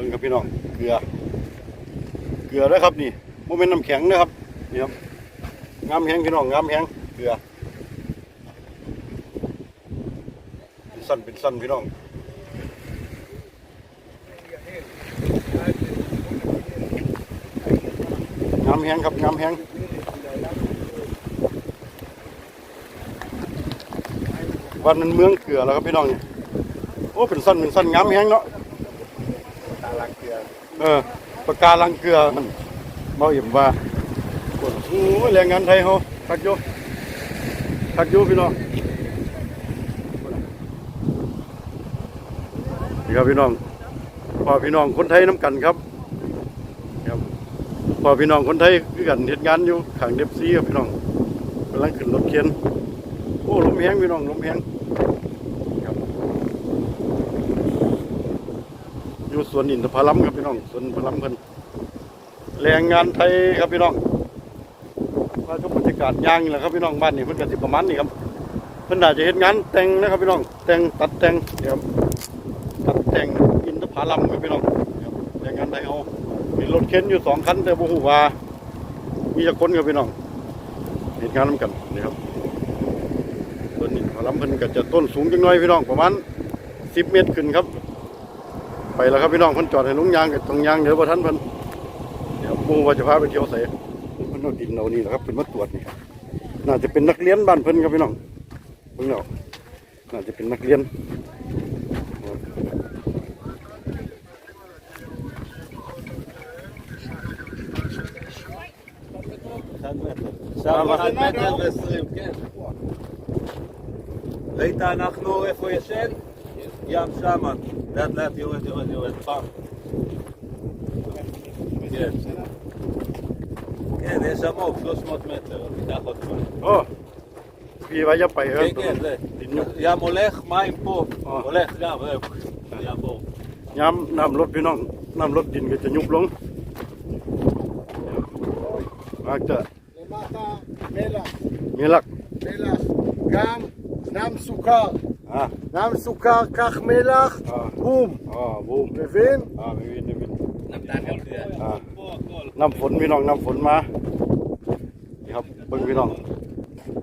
บิ่งครับพี่น้องเกลือ เกลือนะครับนี่โมเมนน้ำแข็งนะครับนี่ครับงามแห้งพี่น้องงามแห้งเกลือเป็นสั้นเป็นสั้นพี่น้องงามแห้งครับงามแห้งวันนั้นเมืองเกลือแล้วครับพี่น้องเนี่ยโอ้เป็นสั้นเป็นสั้นงามแห้งเนาะ เกลือเออปากกาลังเกลือมันเบาเอี่ยมว่าโอ้โหแรงงานไทยเขาทักอยู่ทักอยู่พี่น้องนี่ครับพี่น้องพ่อพี่น้องคนไทยน้ำกันครับครับพอพี่น้องคนไทยคือกันเหตุงานอยู่ขังเดฟซีครับพี่น้องกำลังขึ้นรถเคียนโอ้ลมแห้งพี่น้องลมแห้งครับ อยู่สวนอินทผลัมครับพี่น้องสวนผลัมเพิ่นแรงงานไทยครับพี่น้องว่าก็บรรยากาศย่างนี่แหละครับพี่น้องบ้านนี่เพิ่นก็สิประมาณนี้ครับเพิ่นน่าจะเฮ็ดงานแต่งนะครับพี่น้องแต่งตัดแต่งเดี๋ยวตัดแต่งอินทผลัมครับพี่น้องแรงงานไทยเฮามีรถเข็นอยู่สองคันแต่บ่ฮู้ว่ามีจักคนครับพี่น้องเฮ็ดงานนํกันนี่ครับสวนอินทผลัมเพิ่นก็จะต้นสูงจังน้อยพี่น้องประมาณ10 เมตรขึ้นครับ ไปแล้วครับพี่น้องเพิ่นจอดให้ลุงยางกับตรงยางเดี๋ยวบ่ทันเพิ่นเดี๋ยวปู่ว่าจะพาไปเที่ยวไสเพิ่นเอาดินเอานี่แหละครับเพิ่นมาตรวจนี่น่าจะเป็นนักเรียนบ้านเพิ่นครับพี่น้องเพิ่นแล้วน่าจะเป็นนักเรียน שם אחד מטר ועשרים, כן. ראית אנחנו איפה ישן? ים שמה. לאט לאט יורד יורד יורד פעם. כן. כן, יש עמוק, 300 מטר, ניקח עוד פעם. או, יביא פעם. כן, כן, זה. ים הולך, מים פה. הולך גם, יעבור. ים נם לוט בינון, נם לוט דין ותנוב לום. רק זה. למטה מלח. מלח. מלח. גם נם סוכר. อ่า נם סוכר, קח מלח, אה. בום. อ๋อบูม מבין? อ่าไม่วินไม่วิน נתן גם זה. อ่า פה הכל. น้ำฝนพี่น้องน้ำฝนมานี่ครับเบิ่งพี่น้อง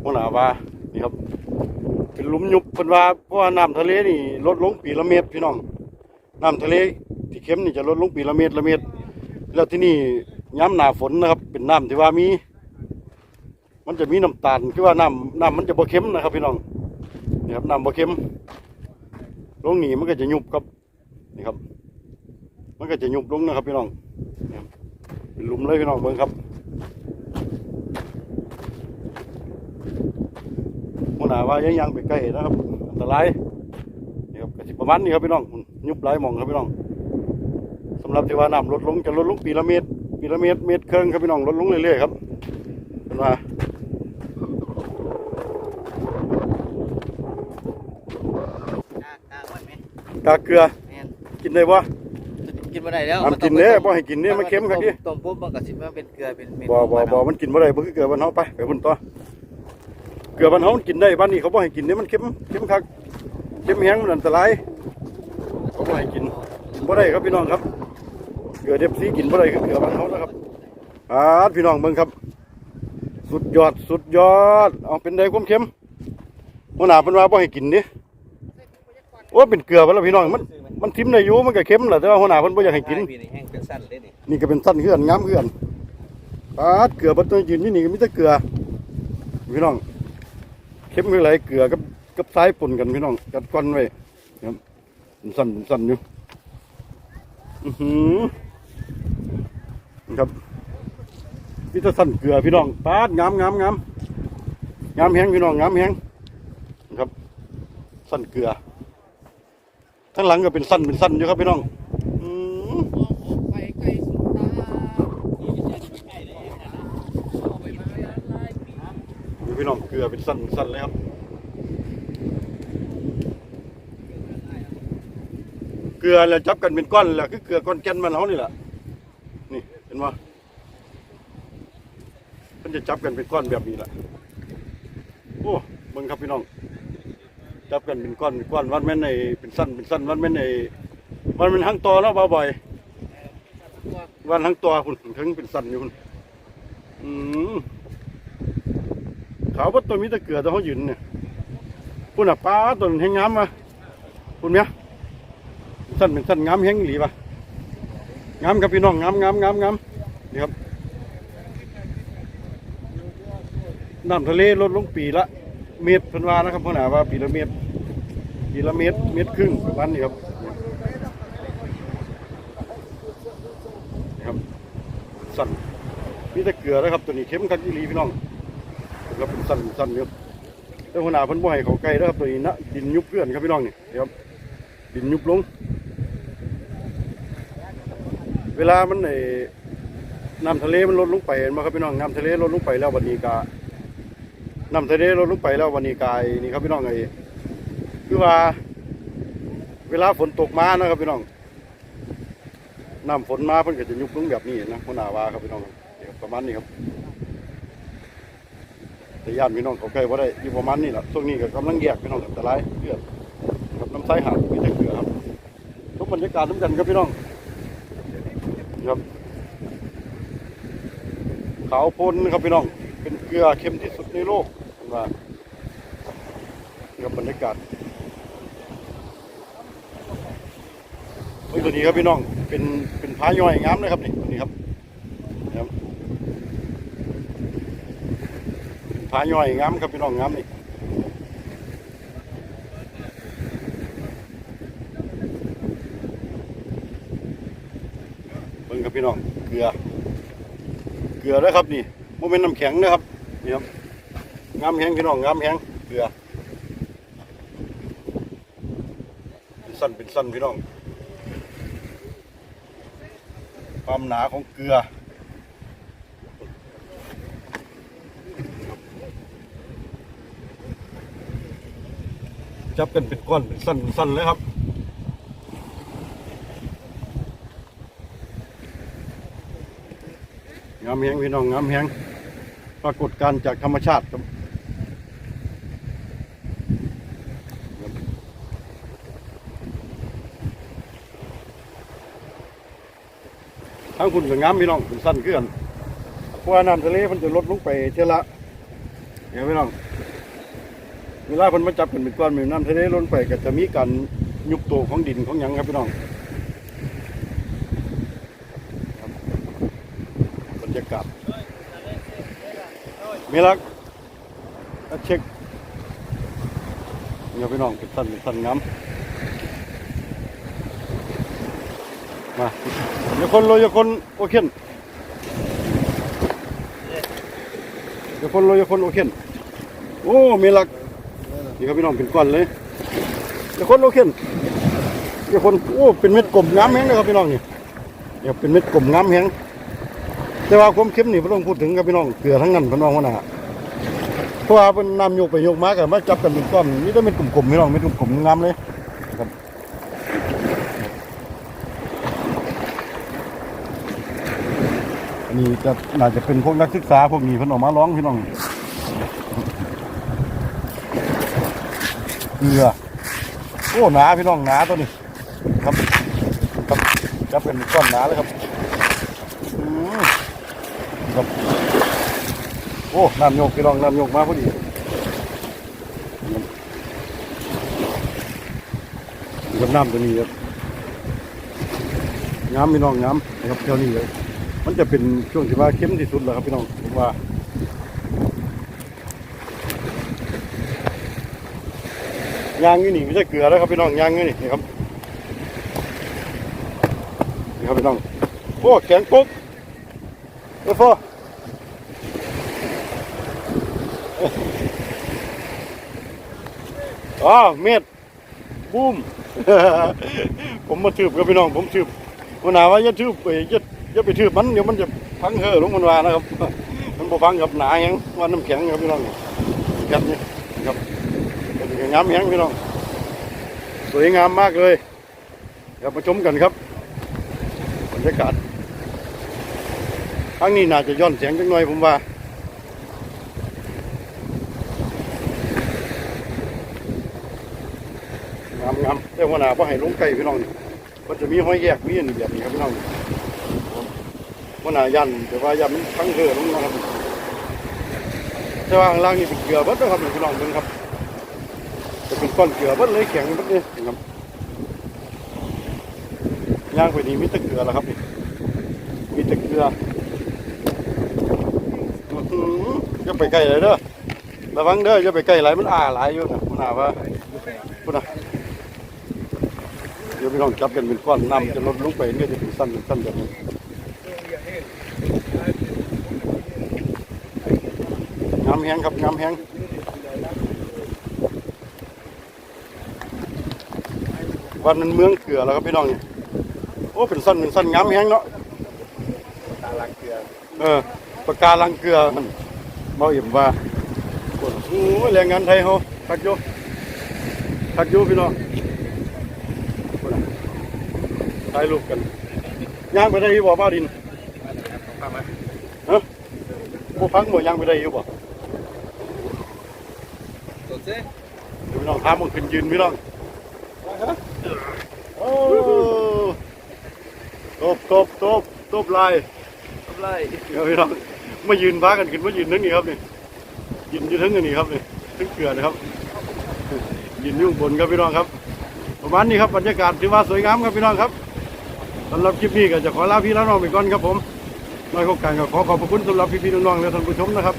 หัวหน้าว่านี่ครับ เป็นหลุมยุบเพิ่นว่าเพราะว่าน้ำทะเลนี่ลดลงปีละเมตรพี่น้องน้ำทะเลที่เข้มนี่จะลดลงปีละเมตรละเมตร แล้วที่นี่ย้ำหนาฝนนะครับ เป็นน้ำที่ว่ามี มันจะมีน้ำตาลคือว่าน้ำน้ำมันจะบ่เค็มนะครับ พี่น้อง นี่ครับน้ำบ่เค็มลงนี่มันก็จะยุบครับนี่ครับ มันก็จะยุบลงนะครับพี่น้องเป็นหลุมเลยพี่น้องเบิ่งครับหัวหนาว่ายังยังไปใกล้นะครับอันตรายนี่ครับก็สิประมาณนี้ครับพี่น้องยุบหลายหมองครับพี่น้องสำหรับที่ว่าน้ำลดลงจะลดลงปีละเมตรปีละเมตรเมตรเครึ่งครับพี่น้องลดลงเรื่อยๆครับเป็นว่า กากาวันไหม กากเกลือ แม่นกินได้บ่กินบ่ได้แล้วทำกินเด้บ่ให้กินเด้มันเค็มครับพี่ต้มปุ๊บมันก็สิมาเป็นเกลือเป็นเม็ดบ่บ่บ่มันกินบ่ได้บ่คือเกลือบ้านเฮาไปไปพุ่นต่อเกลือบ้านเฮามันกินได้บ้านนี้เขาบ่ให้กินเด้มันเค็มเค็มคักเค็มแห้งมันอันตรายเขาบ่ให้กินกินบ่ได้ครับพี่น้องครับ เกลือเดฟซีกินบ่ได้คือเกลือบ้านเฮานะครับอ่าพี่น้องเบิ่งครับ สุดยอดสุดยอดเอาเป็นไดความเค็มหัวหน้าเพิ่นว่าบ่ให้กินเด้ โอ้เป็นเกลือบ่ล่ะพี่น้องมันมันทิ่มได้อยู่มันก็เค็มแหละแต่ว่าหัวหน้าเพิ่นบ่อยากให้กิน พี่นี่แห้งเป็นสั้นเลยนี่นี่ก็เป็นสั้นเขื่อนงามเขื่อนปาดเกลือบัดตัวยืนนี่นี่ก็มีแต่เกลือ พี่น้องเข้มคือไรเกลือกับกับสายปนกันพี่น้องกัดก้อนไว้ครับเป็นสั้นเป็นสั้นอยู่อือหือครับพี่จะสั้นเกลือพี่น้องปาดงามงามงามงามแห้งพี่น้องงามแห้งครับ สั้นเกลือ ทั้งหลังก็เป็นสั้นเป็นสั้นอยู่ครับพี่น้องมไปใกล้สุดตาดูพี่น้องเกลือเป็นสั้นสั้นเลยครับเกลือแล้วจับกันเป็นก้อนแหละคือเกลือก้อนแก่นมันเขานี่แหละนี่เห็นไหมมันจะจับกันเป็นก้อนแบบนี้แหละโอ้เบิ่งครับพี่น้อง จับกันเป็นก้อนเป็นก้อนวันแม่นในเป็นสั้นเป็นสั้นวันแม่นในวันแม่นหั่งตอแล้วบ่บ่อยวันทั้งตัวคุณถึงเป็นสั้นอยู่คุณอืมขาวว่าตัวมีตะเกลือตัวเขายืนเนี่ยคุณอะปลาตัวแห้งงามมาคุณเนี่ยสั้นเป็นสั้นงามแห้งอีหลีปะงามครับพี่น้องงามงามงามงามนี่ครับน้ำทะเลลดลงปีละ เมตรเพันวานะครับพ่อหนาว่าปีละเมตรปีละเมตรเมตรครึ่งประมาณนี้ครับครับสั่นมีแต่เกลือนะครับตัวนี้เข้มคักอีหลีพี่น้องครับเป็นสั่นสั่นอยู่แต่หัวหน้าเพิ่นบ่ให้เขาใกล้นะครับตัวนี้นะดินยุบเกลื่อนครับพี่น้องนี่ครับดินยุบลง เวลามันไอ้น้ำทะเลมันลดลงไปเห็นไหมครับพี่น้องน้ำทะเลลดลงไปแล้ววันนี้กา น้ำทะเลลดลงไปแล้ววันนี้กายนี่ครับพี่น้องไอ้คือว่า เวลาฝนตกมานะครับพี่น้องน้ำฝนมาเพิ่นก็จะยุบลงแบบนี้นะหัวหน้าวาครับพี่น้องประมาณนี้ครับแต่ย่านพี่น้องเขาใกล้ว่าได้อยู่ประมาณนี้แหละช่วงนี้ก็กำลังแยกพี่น้องอันตรายเลือดกับน้ำใสหาดมีแต่เกลือครับทุกบรรยากาศทุกกันครับพี่น้องครับขาวพ้นครับพี่น้อง เกลือเค็มที่สุดในโลกนว่านี่ครับบรรยากาศเฮ้ยตัวนี้ครับพี่น้องเป็นเป็นพาย่อยงามเลยครับนี่ตัวนี้ครับนะครับเป็นพาย่อยงามครับพี่น้องงามนี่เบิ่งครับพี่น้องเกลือเกลือนะครับนี่โมเมนน้ำแข็งนะครับ นี่ครับงามแห้งพี่น้องงามแห้งเกลือเป็นสั้นเป็นสั้นพี่น้องความหนาของเกลือจับกันเป็นก้อนเป็นสั้นเป็นสั้นเลยครับงามแหงพี่น้องงามแหง ปรากฏการณ์จากธรรมชาติครับทั้งคุณกับงามพี่น้องเป็นสั้นเกลือนเพราะว่าน้ำทะเลมันจะลดลงไปเท่าละเดี๋ยวพี่น้องเวลามันมาจับกันเป็นก้อนเป็นน้ำทะเลล้นไปก็จะมีการยุบตัวของดินของหยังครับพี่น้องครับบรรยากาศ มีลักแล้วเช็คเนี่ยพี่น้องเป็นสันเป็นสันงามมาอย่าคนเลยอย่าคนโอเคนอย่าคนเลยอย่าคนโอเคนโอ้มีลักนี่ครับพี่น้องเป็นก้อนเลยเดี๋ยวคนโอเคนเดี๋ยวคนโอ้เป็นเม็ดกลมงามแห้งเลยครับพี่น้องนี่เดี๋ยวเป็นเม็ดกลมงามแห้ง แต่ว่าความเค็มนี่ไม่ต้องพูดถึงครับพี่น้องเกลือทั้งนั้นพี่น้องว่าน่ะเพราะว่าเป็นนำโยกไปโยกมากันมาจับกันเป็นก้อนนี่ต้องเป็นกลุ่มๆพี่น้องเป็นกลุ่มๆงามเลยครับนนี้จะน่าจะเป็นพวกนักศึกษาพวกนี้เพิ่นออกมาร้องพี่น้องเกลือโอ้หนาพี่น้องหนาตัวนี้ ครับครับจะเป็นก้อนหนาเลยครับ ครับ โอ้น้ำโยกพี่น้องน้ำโยกมาพอดีกับน้ำตัวนี้ครับงามพี่น้องงามนะครับเท่านี้เลยมันจะเป็นช่วงที่ว่าเข้มที่สุดแล้วครับพี่น้องผมว่ายางอยู่นี่ไม่ใช่เกลือแล้วครับพี่น้องยางอยู่นี่นี่ครับนี่ครับพี่น้องโอ้แข็งปุ๊บเอฟโฟ อ๋อเม็ดบูมผมมาทืบครับพี่น้องผมทืบวันหนาว่าอย่าทืบไปอย่าอย่าไปทืบมันเดี๋ยวมันจะพังเหอลงมันวานะครับ มันบ่พังกับหนาแหงว่าน้ำแข็งครับพี่น้องครับนี่ครับงามแหงพี่น้องสวยงามมากเลยเดี๋ยวมาชมกันครับบรรยากาศครั้งนี้น่าจะย้อนเสียงจังหน่อยผมว่า งามงาม แต่ว่าหนาเพราะให้ลงไก่พี่น้องนี่มันจะมีห้อยแยกมีอันนี้แบบนี้ครับพี่น้องว่าหนายันแต่ว่ายันมันทั้งเรือลงนะครับแต่ว่าข้างล่างนี่เป็นเกลือเบิดนะครับพี่น้องเบิ่งครับจะเป็นก้อนเกลือเบิดเลยแข็งเบิดเลยนะครับย่างไปนี่มีแต่เกลือแล้วครับนี่มีแต่เกลืออื้อหืออย่าไปใกล้เลยเด้อระวังเด้ออย่าไปใกล้หลายมันอ่าหลายอยู่นะคุณอาว่าคุณอา ดี๋ยวพี่น้องจับกันเป็นก้อนน้ำจะลดลงไปเนี่ยจะเป็นสั้นเป็นสั้นแบบนี้น้ำแห้งครับน้ำแห้งวันนั้นเมืองเกลือแล้วครับพี่น้องนี่โอ้เป็นสั้นเป็นสั้นน้ำแห้งเนาะตาลังเกลือเออปากกาลังเกลือมันเบาเอี่ยมว่าโอ้โหแรงงานไทยเขาทักโยทักโยพี่น้อง ถ่ายรูปกันย่างไปได้อยู่บ่บ้าวดินฮะบ่พังบ่ย่างไปได้อยู่บ่ Entonces, เดี๋ยวพี่น้องถามมึงขึ้นยืนพี่น้องโอ้ตบตบตบตบลายเดี๋ยวพี่น้องมายืนพากันขึ้นมายืนนึงนี่ครับนี่ยืนอยู่ทั้งอันนี้ครับนี่ทั้งเกลือนะครับยืนอยู่ข้างบนครับพี่น้องครับ ประมาณนี้ครับบรรยากาศถือว่าสวยงามครับพี่น้องครับ สำหรับคลิปนี้ก็จะขอลาพี่ลาน้องไปก่อนครับผมน้อยโครงการก็ขอขอบพระคุณสำหรับพี่ๆน้องๆและท่านผู้ชมนะครับ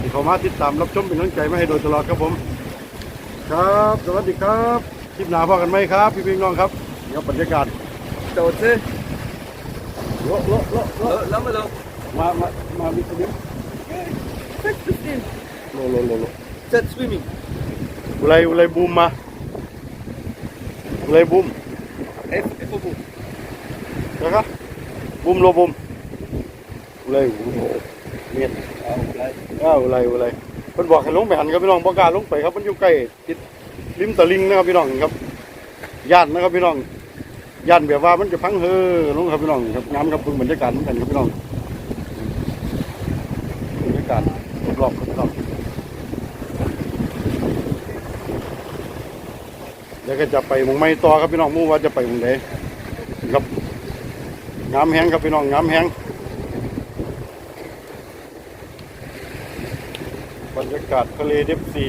ที่เข้ามาติดตามรับชมเป็นกำลังใจมาให้โดยตลอดครับผม ครับ สวัสดีครับคลิปหน้าพอกันไหมครับ พี่ๆน้องๆครับเดี๋ยวบรรยากาศ entonces, โลโลโลโล lo- dámelo. มามามามีคนนี้โลโลโลโล Set swimming. อุไรอุไรบูมมาอุไรบูม F, F o boom. นะครับบูมโลบูมอุไรบูมเมียน Ah, ok. อ้าวอะไรอะไรเพิ่นบอกให้ลงไปหันครับพี่น้องบ่กล้าลงไปครับมันอยู่ใกล้ติดริมตะลิงนะครับพี่น้องครับย่านนะครับพี่น้องย่านแบบว่ามันจะพังเฮอลงครับพี่น้องครับน้ำครับเพิ่งบรรยากาศเหมือนกันครับพี่น้องบรรยากาศรอบๆครับพี่น้องเดี๋ยวก็จะไปมองไม้ต่อครับพี่น้องมู่ว่าจะไปมองไหนครับ งามแห้งครับพี่น้องงามแห้งบรรยากาศทะเลเดฟซี